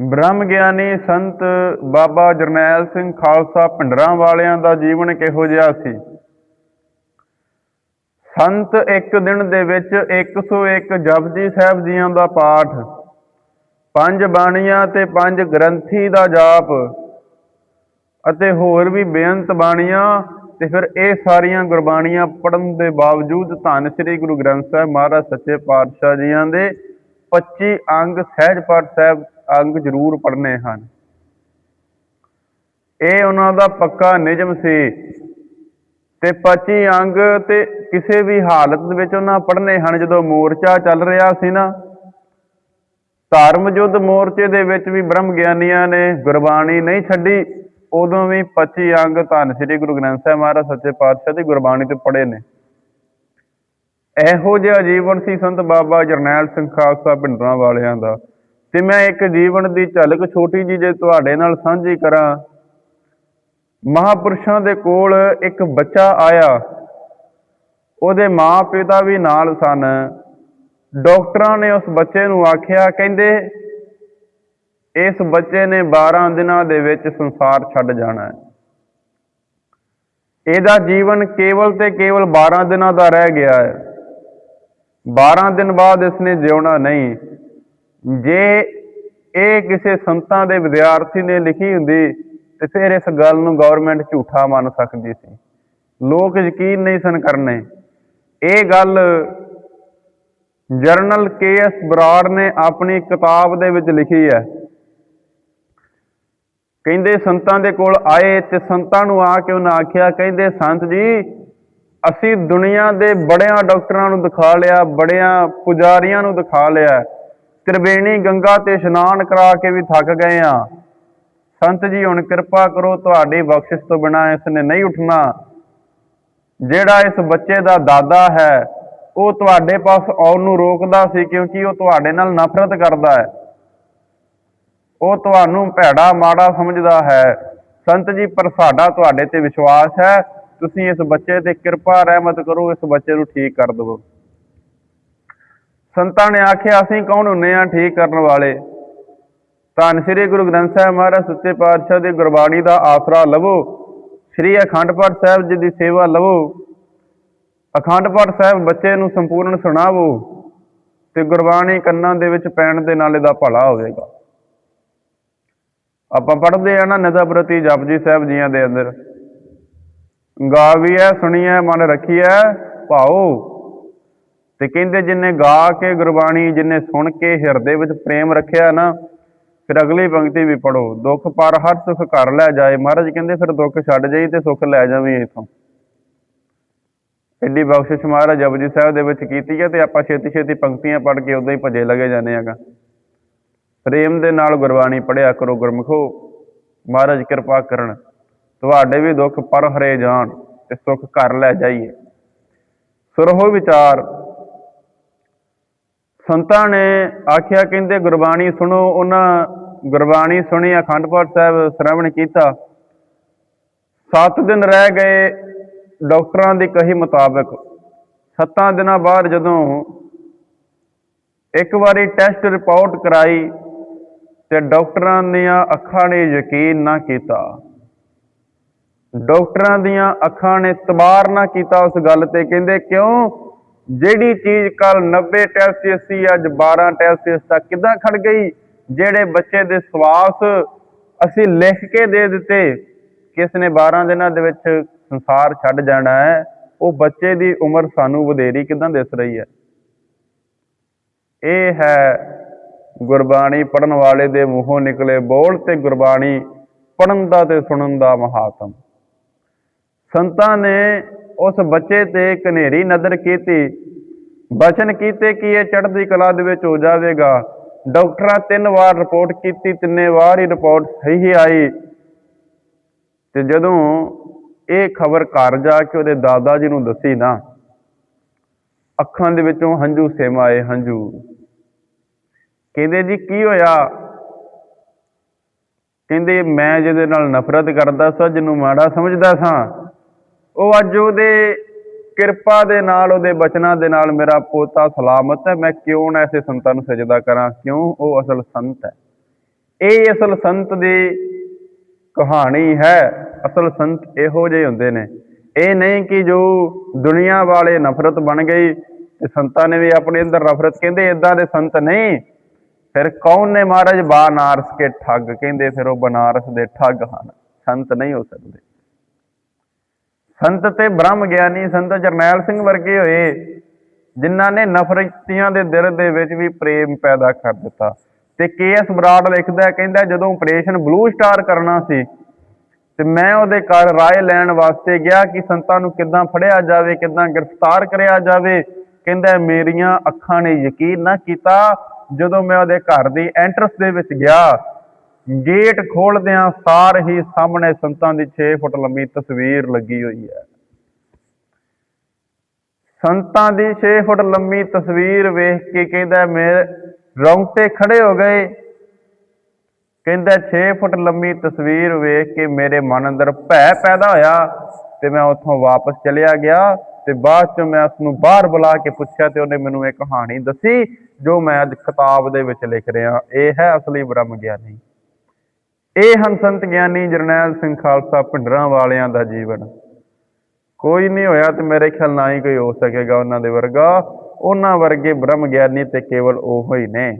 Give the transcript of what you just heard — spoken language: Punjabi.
ਬ੍ਰਹਮ ਗਿਆਨੀ ਸੰਤ ਬਾਬਾ ਜਰਨੈਲ ਸਿੰਘ ਖਾਲਸਾ ਭਿੰਡਰਾਂ ਵਾਲਿਆਂ ਦਾ ਜੀਵਨ ਕਿਹੋ ਜਿਹਾ ਸੀ? ਸੰਤ ਇੱਕ ਦਿਨ ਦੇ ਵਿੱਚ 101 ਜਪਜੀ ਸਾਹਿਬ ਜੀਆਂ ਦਾ ਪਾਠ, ਪੰਜ ਬਾਣੀਆਂ ਤੇ ਪੰਜ ਗ੍ਰੰਥੀ ਦਾ ਜਾਪ ਅਤੇ ਹੋਰ ਵੀ ਬੇਅੰਤ ਬਾਣੀਆਂ ਤੇ ਫਿਰ ਇਹ ਸਾਰੀਆਂ ਗੁਰਬਾਣੀਆਂ ਪੜਨ ਦੇ ਬਾਵਜੂਦ ਧੰਨ ਸ੍ਰੀ ਗੁਰੂ ਗ੍ਰੰਥ ਸਾਹਿਬ ਮਹਾਰਾਜ ਸੱਚੇ ਪਾਤਸ਼ਾਹ ਜੀਆਂ ਦੇ 25 ਅੰਗ ਸਹਿਜ ਪਾਠ ਸਾਹਿਬ ਅੰਗ ਜ਼ਰੂਰ ਪੜਨੇ ਹਨ। ਇਹ ਉਹਨਾਂ ਦਾ ਪੱਕਾ ਨਿਯਮ ਸੀ ਤੇ 25 ਅੰਗ ਤੇ ਕਿਸੇ ਵੀ ਹਾਲਤ ਦੇ ਵਿੱਚ ਉਹਨਾਂ ਪੜਨੇ ਹਨ। ਜਦੋਂ ਮੋਰਚਾ ਚੱਲ ਰਿਹਾ ਸੀ ਨਾ, ਧਰਮ ਯੁੱਧ ਮੋਰਚੇ ਦੇ ਵਿੱਚ ਵੀ ਬ੍ਰਹਮ ਗਿਆਨੀਆਂ ਨੇ ਗੁਰਬਾਣੀ ਨਹੀਂ ਛੱਡੀ, ਉਦੋਂ ਵੀ 25 ਅੰਗ ਧੰਨ ਸ੍ਰੀ ਗੁਰੂ ਗ੍ਰੰਥ ਸਾਹਿਬ ਮਹਾਰਾਜ ਸੱਚੇ ਪਾਤਸ਼ਾਹ ਦੀ ਗੁਰਬਾਣੀ ਤੇ ਪੜ੍ਹੇ ਨੇ। ਇਹੋ ਜਿਹਾ ਜੀਵਨ ਸੀ ਸੰਤ ਬਾਬਾ ਜਰਨੈਲ ਸਿੰਘ ਖਾਲਸਾ ਭਿੰਡਰਾਂ ਵਾਲਿਆਂ ਦਾ। ਤੇ ਮੈਂ ਇੱਕ ਜੀਵਨ ਦੀ ਝਲਕ ਛੋਟੀ ਜੀ ਜੇ ਤੁਹਾਡੇ ਨਾਲ ਸਾਂਝੀ ਕਰਾਂ। ਮਹਾਪੁਰਸ਼ਾਂ ਦੇ ਕੋਲ ਇੱਕ ਬੱਚਾ ਆਇਆ। ਉਹਦੇ ਮਾਂ ਪਿਤਾ ਵੀ ਨਾਲ ਸਨ। ਡਾਕਟਰਾਂ ਨੇ ਉਸ ਬੱਚੇ ਨੂੰ ਆਖਿਆ, ਕਹਿੰਦੇ, ਇਸ ਬੱਚੇ ਨੇ 12 ਦਿਨਾਂ ਦੇ ਵਿੱਚ ਸੰਸਾਰ ਛੱਡ ਜਾਣਾ ਹੈ। ਇਹਦਾ ਜੀਵਨ ਕੇਵਲ ਤੇ ਕੇਵਲ 12 ਦਿਨਾਂ ਦਾ ਰਹਿ ਗਿਆ ਹੈ। 12 ਦਿਨ ਬਾਅਦ ਇਸਨੇ ਜਿਉਣਾ ਨਹੀਂ। ਜੇ ਇਹ ਕਿਸੇ ਸੰਤਾਂ ਦੇ ਵਿਦਿਆਰਥੀ ਨੇ ਲਿਖੀ ਹੁੰਦੀ ਤੇ ਫਿਰ ਇਸ ਗੱਲ ਨੂੰ ਗਵਰਨਮੈਂਟ ਝੂਠਾ ਮੰਨ ਸਕਦੀ ਸੀ। ਲੋਕ ਯਕੀਨ ਨਹੀਂ ਸਨ ਕਰਨੇ। ਇਹ ਗੱਲ ਜਰਨਲ ਕੇ ਐਸ ਬਰਾੜ ਨੇ ਆਪਣੀ ਕਿਤਾਬ ਦੇ ਵਿੱਚ ਲਿਖੀ ਹੈ। ਕਹਿੰਦੇ ਸੰਤਾਂ ਦੇ ਕੋਲ ਆਏ ਤੇ ਸੰਤਾਂ ਨੂੰ ਆ ਕੇ ਉਹਨਾਂ ਆਖਿਆ, ਕਹਿੰਦੇ, ਸੰਤ ਜੀ, ਅਸੀਂ ਦੁਨੀਆ ਦੇ ਬੜਿਆਂ ਡਾਕਟਰਾਂ ਨੂੰ ਦਿਖਾ ਲਿਆ, ਬੜਿਆਂ ਪੁਜਾਰੀਆਂ ਨੂੰ ਦਿਖਾ ਲਿਆ। ਤ੍ਰਿਵੇਣੀ ਗੰਗਾ ਤੇ ਇਸ਼ਨਾਨ ਕਰਾ ਕੇ ਵੀ ਥੱਕ ਗਏ ਆ। ਸੰਤ ਜੀ, ਹੁਣ ਕਿਰਪਾ ਕਰੋ, ਤੁਹਾਡੀ ਬਖਸ਼ਿਸ਼ ਤੋਂ ਬਿਨਾ ਇਸ ਨੇ ਨਹੀਂ ਉੱਠਣਾ। ਜਿਹੜਾ ਇਸ ਬੱਚੇ ਦਾ ਦਾਦਾ ਹੈ, ਉਹ ਤੁਹਾਡੇ ਪਾਸ ਆਉਣ ਨੂੰ ਰੋਕਦਾ ਸੀ ਕਿਉਂਕਿ ਉਹ ਤੁਹਾਡੇ ਨਾਲ ਨਫ਼ਰਤ ਕਰਦਾ ਹੈ। ਉਹ ਤੁਹਾਨੂੰ ਭੈੜਾ ਮਾੜਾ ਸਮਝਦਾ ਹੈ। ਸੰਤ ਜੀ, ਪਰ ਸਾਡਾ ਤੁਹਾਡੇ ਤੇ ਵਿਸ਼ਵਾਸ ਹੈ। ਤੁਸੀਂ ਇਸ ਬੱਚੇ ਤੇ ਕਿਰਪਾ, ਰਹਿਮਤ ਕਰੋ, ਇਸ ਬੱਚੇ ਨੂੰ ਠੀਕ ਕਰ ਦਿਵੋ। ਸੰਤਾਂ ਨੇ ਆਖਿਆ, ਅਸੀਂ ਕੌਣ ਹੁੰਨੇ ਆ ਠੀਕ ਕਰਨ ਵਾਲੇ? ਧੰਨ ਸ੍ਰੀ ਗੁਰੂ ਗ੍ਰੰਥ ਸਾਹਿਬ ਮਹਾਰਾਜ, ਸੱਚੇ ਪਾਤਸ਼ਾਹ ਦੀ ਗੁਰਬਾਣੀ ਦਾ ਆਸਰਾ ਲਵੋ। ਸ੍ਰੀ ਅਖੰਡ ਪਾਠ ਸਾਹਿਬ ਜੀ ਦੀ ਸੇਵਾ ਲਵੋ। ਅਖੰਡ ਪਾਠ ਸਾਹਿਬ ਬੱਚੇ ਨੂੰ ਸੰਪੂਰਨ ਸੁਣਾਵੋ ਤੇ ਗੁਰਬਾਣੀ ਕੰਨਾਂ ਦੇ ਵਿੱਚ ਪੈਣ ਦੇ ਨਾਲ ਇਹਦਾ ਭਲਾ ਹੋਵੇਗਾ। ਆਪਾਂ ਪੜ੍ਹਦੇ ਆ ਨਾ ਨਦਬਰਤੀ ਜਪਜੀ ਸਾਹਿਬ ਜੀਆਂ ਦੇ ਅੰਦਰ। ਗਾਵੀਐ, ਸੁਣੀਐ, ਮਨ ਰੱਖੀਐ ਭਾਉ ਤੇ ਕਹਿੰਦੇ ਜਿਨੇ ਗਾ ਕੇ ਗੁਰਬਾਣੀ, ਜਿਨੇ ਸੁਣ ਕੇ ਹਿਰਦੇ ਵਿੱਚ ਪ੍ਰੇਮ ਰੱਖਿਆ ਨਾ, ਫਿਰ ਅਗਲੀ ਪੰਕਤੀ ਵੀ ਪੜੋ ਦੁੱਖ ਪਰ ਹਰ ਸੁਖ ਘਰ ਲੈ ਜਾਏ। ਮਹਾਰਾਜ ਕਹਿੰਦੇ, ਫਿਰ ਦੁੱਖ ਛੱਡ ਜਾਈ ਤੇ ਸੁਖ ਲੈ ਜਾਵੀਂ ਇਥੋਂ। ਐਡੀ ਬਖਸ਼ਿਸ਼ ਮਹਾਰਾਜ ਜਪਜੀ ਸਾਹਿਬ ਦੇ ਵਿੱਚ ਕੀਤੀ ਹੈ ਤੇ ਆਪਾਂ ਛੇਤੀ ਛੇਤੀ ਪੰਕਤੀਆਂ ਪੜ੍ਹ ਕੇ ਉਦਾਂ ਹੀ ਭਜੇ ਲਗੇ ਜਾਂਦੇ ਆਗਾ ਪ੍ਰੇਮ ਦੇ ਨਾਲ ਗੁਰਬਾਣੀ ਪੜਿਆ ਕਰੋ ਗੁਰਮਖੋ। ਮਹਾਰਾਜ ਕਿਰਪਾ ਕਰਨ। ਤੁਹਾਡੇ ਵੀ ਦੁੱਖ ਪਰ ਹਰੇ ਜਾਣ ਤੇ ਸੁੱਖ ਘਰ ਲੈ ਜਾਈਏ। ਸੁਰਹੋ ਵਿਚਾਰ। ਸੰਤਾਂ ਨੇ ਆਖਿਆ, ਕਹਿੰਦੇ, ਗੁਰਬਾਣੀ ਸੁਣੋ। ਉਹਨਾਂ ਗੁਰਬਾਣੀ ਸੁਣੀ, ਅਖੰਡ ਪਾਠ ਸਾਹਿਬ ਸ਼ਰਵਣ ਕੀਤਾ। 7 ਦਿਨ ਰਹਿ ਗਏ ਡਾਕਟਰਾਂ ਦੀ ਕਹੀ ਮੁਤਾਬਕ। 7 ਦਿਨਾਂ ਬਾਅਦ ਜਦੋਂ ਇੱਕ ਵਾਰੀ ਟੈਸਟ ਰਿਪੋਰਟ ਕਰਾਈ ਤੇ ਡਾਕਟਰਾਂ ਦੀਆਂ ਅੱਖਾਂ ਨੇ ਯਕੀਨ ਨਾ ਕੀਤਾ। ਡਾਕਟਰਾਂ ਦੀਆਂ ਅੱਖਾਂ ਨੇ ਤਬਾਰ ਨਾ ਕੀਤਾ ਉਸ ਗੱਲ ਤੇ। ਕਹਿੰਦੇ, ਕਿਉਂ? ਜਿਹੜੀ ਚੀਜ਼ ਕੱਲ 90 ਟੈਸਟ ਸੀ, ਅੱਜ 12 ਟੈਸਟ ਤੱਕ ਕਿਦਾਂ ਖੜ ਗਈ? ਜਿਹੜੇ ਬੱਚੇ ਦੇ ਸਵਾਸ ਅਸੀਂ ਲਿਖ ਕੇ ਦੇ ਦਿੱਤੇ, ਕਿਸ ਨੇ 12 ਦਿਨਾਂ ਦੇ ਵਿੱਚ ਸੰਸਾਰ ਛੱਡ ਜਾਣਾ ਹੈ, ਉਹ ਬੱਚੇ ਦੀ ਉਮਰ ਸਾਨੂੰ ਵਧੇਰੀ ਕਿਦਾਂ ਦਿਸ ਰਹੀ ਹੈ? ਇਹ ਹੈ ਗੁਰਬਾਣੀ ਪੜਨ ਵਾਲੇ ਦੇ ਮੂੰਹੋਂ ਨਿਕਲੇ ਬੋਲ ਤੇ ਗੁਰਬਾਣੀ ਪੜਨ ਦਾ ਤੇ ਸੁਣਨ ਦਾ ਮਹਾਤਮ। ਸੰਤਾਂ ਨੇ ਉਸ ਬੱਚੇ ਤੇ ਕਨੇਰੀ ਨਜ਼ਰ ਕੀਤੀ। ਬਚਨ ਕੀਤੇ ਕਿ ਇਹ ਚੜ੍ਹਦੀ ਕਲਾ ਦੇ ਵਿੱਚ ਹੋ ਜਾਵੇਗਾ। ਡਾਕਟਰਾਂ ਤਿੰਨ ਵਾਰ ਰਿਪੋਰਟ ਕੀਤੀ, ਤਿੰਨੇ ਵਾਰ ਹੀ ਰਿਪੋਰਟ ਸਹੀ ਆਈ। ਤੇ ਜਦੋਂ ਇਹ ਖਬਰ ਘਰ ਜਾ ਕੇ ਉਹਦੇ ਦਾਦਾ ਜੀ ਨੂੰ ਦੱਸੀ ਨਾ, ਅੱਖਾਂ ਦੇ ਵਿੱਚੋਂ ਹੰਝੂ ਸੇਮਾਏ ਹੰਝੂ। ਕਹਿੰਦੇ ਜੀ, ਕੀ ਹੋਇਆ? ਕਹਿੰਦੇ, ਮੈਂ ਜਿਹਦੇ ਨਾਲ ਨਫ਼ਰਤ ਕਰਦਾ ਸਾਂ, ਜਿਹਨੂੰ ਮਾੜਾ ਸਮਝਦਾ ਸਾਂ ਉਹ ਅੱਜ ਉਹਦੇ ਕਿਰਪਾ ਦੇ ਨਾਲ, ਉਹਦੇ ਬਚਨਾਂ ਦੇ ਨਾਲ ਮੇਰਾ ਪੋਤਾ ਸਲਾਮਤ ਹੈ। ਮੈਂ ਕਿਉਂ ਨਾ ਐਸੇ ਸੰਤਾਂ ਨੂੰ ਸਜਦਾ ਕਰਾਂ? ਕਿਉਂ? ਉਹ ਅਸਲ ਸੰਤ ਹੈ। ਇਹ ਅਸਲ ਸੰਤ ਦੀ ਕਹਾਣੀ ਹੈ। ਅਸਲ ਸੰਤ ਇਹੋ ਜਿਹੇ ਹੁੰਦੇ ਨੇ। ਇਹ ਨਹੀਂ ਕਿ ਜੋ ਦੁਨੀਆ ਵਾਲੇ ਨਫ਼ਰਤ ਬਣ ਗਈ ਤੇ ਸੰਤਾਂ ਨੇ ਵੀ ਆਪਣੇ ਅੰਦਰ ਨਫ਼ਰਤ ਕਹਿੰਦੇ ਇਦਾਂ ਦੇ ਸੰਤ ਨਹੀਂ। ਫਿਰ ਕੌਣ ਨੇ ਮਹਾਰਾਜ? ਬਾਨਾਰਸ ਕੇ ਠੱਗ ਕਹਿੰਦੇ, ਫਿਰ ਉਹ ਬਨਾਰਸ ਦੇ ਠੱਗ ਹਨ। ਸੰਤ ਨਹੀਂ ਹੋ ਸਕਦੇ। ਸੰਤ ਤੇ ਬ੍ਰਹਮ ਗਿਆਨੀ ਸੰਤ ਜਰਨੈਲ ਸਿੰਘ ਵਰਗੇ ਹੋਏ, ਜਿਨ੍ਹਾਂ ਨੇ ਨਫ਼ਰਤੀਆਂ ਦੇ ਦਿਲ ਦੇ ਵਿੱਚ ਵੀ ਪ੍ਰੇਮ ਪੈਦਾ ਕਰ ਦਿੱਤਾ। ਤੇ ਕੇ ਐਸ ਬਰਾੜ ਲਿਖਦਾ ਕਹਿੰਦਾ, ਜਦੋਂ ਆਪਰੇਸ਼ਨ ਬਲੂ ਸਟਾਰ ਕਰਨਾ ਸੀ, ਤੇ ਮੈਂ ਉਹਦੇ ਘਰ ਰਾਏ ਲੈਣ ਵਾਸਤੇ ਗਿਆ ਕਿ ਸੰਤਾਂ ਨੂੰ ਕਿੱਦਾਂ ਫੜਿਆ ਜਾਵੇ, ਕਿੱਦਾਂ ਗ੍ਰਿਫਤਾਰ ਕਰਿਆ ਜਾਵੇ। ਕਹਿੰਦਾ, ਮੇਰੀਆਂ ਅੱਖਾਂ ਨੇ ਯਕੀਨ ਨਾ ਕੀਤਾ, ਜਦੋਂ ਮੈਂ ਉਹਦੇ ਘਰ ਦੀ ਐਂਟਰਸ ਦੇ ਵਿੱਚ ਗਿਆ ਗੇਟ ਖੋਲਦਿਆਂ ਸਾਰ ਹੀ ਸਾਹਮਣੇ ਸੰਤਾਂ ਦੀ 6 ਫੁੱਟ ਲੰਮੀ ਤਸਵੀਰ ਲੱਗੀ ਹੋਈ ਹੈ। ਸੰਤਾਂ ਦੀ 6 ਫੁੱਟ ਲੰਮੀ ਤਸਵੀਰ ਵੇਖ ਕੇ ਕਹਿੰਦਾ ਮੇਰੇ ਰੌਂਗਟੇ ਖੜੇ ਹੋ ਗਏ। ਕਹਿੰਦਾ 6 ਫੁੱਟ ਲੰਮੀ ਤਸਵੀਰ ਵੇਖ ਕੇ ਮੇਰੇ ਮਨ ਅੰਦਰ ਭੈ ਪੈਦਾ ਹੋਇਆ ਤੇ ਮੈਂ ਉੱਥੋਂ ਵਾਪਸ ਚਲਿਆ ਗਿਆ ਤੇ ਬਾਅਦ ਚ ਮੈਂ ਉਸ ਨੂੰ ਬਾਹਰ ਬੁਲਾ ਕੇ ਪੁੱਛਿਆ ਤੇ ਉਹਨੇ ਮੈਨੂੰ ਇਹ ਕਹਾਣੀ ਦੱਸੀ ਜੋ ਮੈਂ ਅੱਜ ਕਿਤਾਬ ਦੇ ਵਿੱਚ ਲਿਖ ਰਿਹਾ। ਇਹ ਹੈ ਅਸਲੀ ਬ੍ਰਹਮ ਗਿਆਨੀ ਇਹ ਹਨ ਸੰਤ ਗਿਆਨੀ ਜਰਨੈਲ ਸਿੰਘ ਖਾਲਸਾ, ਭਿੰਡਰਾਂ ਵਾਲਿਆਂ ਦਾ ਜੀਵਨ। ਕੋਈ ਨਹੀਂ ਹੋਇਆ ਤੇ ਮੇਰੇ ਖਿਆਲ ਨਾਲ ਹੀ ਕੋਈ ਹੋ ਸਕੇਗਾ ਉਹਨਾਂ ਦੇ ਵਰਗਾ। ਉਹਨਾਂ ਵਰਗੇ ਬ੍ਰਹਮ ਗਿਆਨੀ ਤੇ ਕੇਵਲ ਉਹ ਹੀ ਨੇ।